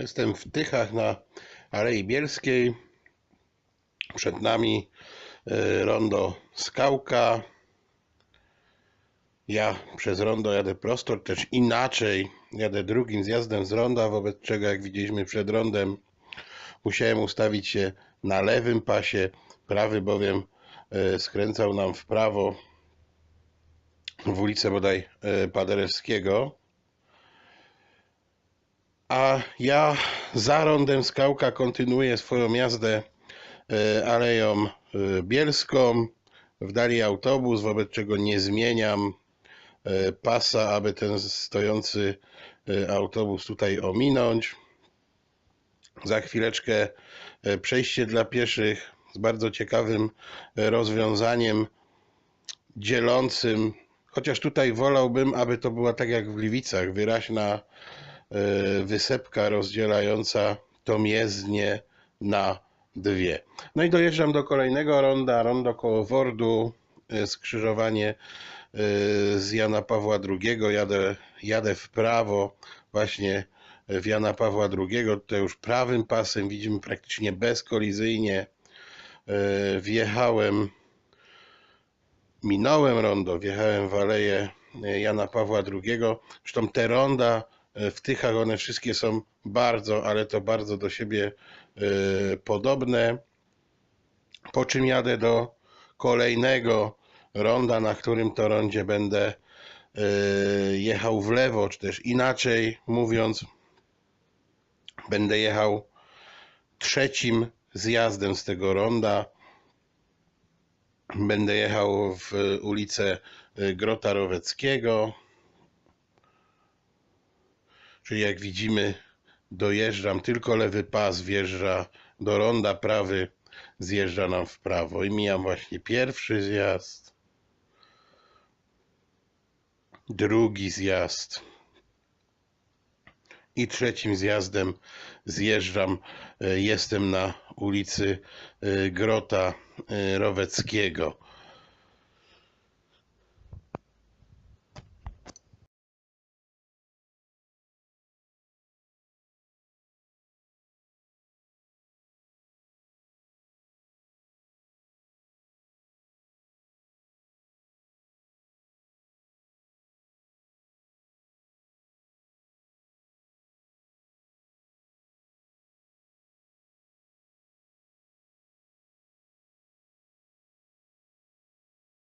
Jestem w Tychach na Alei Bielskiej. Przed nami y, rondo Skałka. Ja przez rondo jadę prosto, też inaczej. Jadę drugim zjazdem z ronda, wobec czego jak widzieliśmy przed rondem musiałem ustawić się na lewym pasie. Prawy bowiem y, skręcał nam w prawo w ulicę bodaj y, Paderewskiego. A ja za rondem Skałka kontynuuję swoją jazdę e, Aleją e, Bielską. W dali autobus, wobec czego nie zmieniam e, pasa, aby ten stojący autobus tutaj ominąć. Za chwileczkę przejście dla pieszych z bardzo ciekawym rozwiązaniem dzielącym, chociaż tutaj wolałbym, aby to była tak jak w Gliwicach, wyraźna wysepka rozdzielająca tą jezdnię na dwie. No i dojeżdżam do kolejnego ronda, rondo koło Wordu, e, skrzyżowanie e, z Jana Pawła II. Jadę, jadę w prawo właśnie w Jana Pawła II. Tutaj już prawym pasem widzimy praktycznie bezkolizyjnie. Wjechałem, minąłem rondo, wjechałem w aleję Jana Pawła II. Zresztą te ronda w Tychach, one wszystkie są bardzo, ale to bardzo do siebie e, podobne. Po czym jadę do kolejnego ronda, na którym to rondzie będę e, jechał w lewo, czy też inaczej mówiąc, będę jechał trzecim zjazdem z tego ronda. Będę jechał w ulicę e, Grota Roweckiego. Czyli jak widzimy, dojeżdżam, tylko lewy pas wjeżdża do ronda, prawy zjeżdża nam w prawo. I mijam właśnie pierwszy zjazd, drugi zjazd. I trzecim zjazdem zjeżdżam. E, Jestem na ulicy e, Grota e, Roweckiego.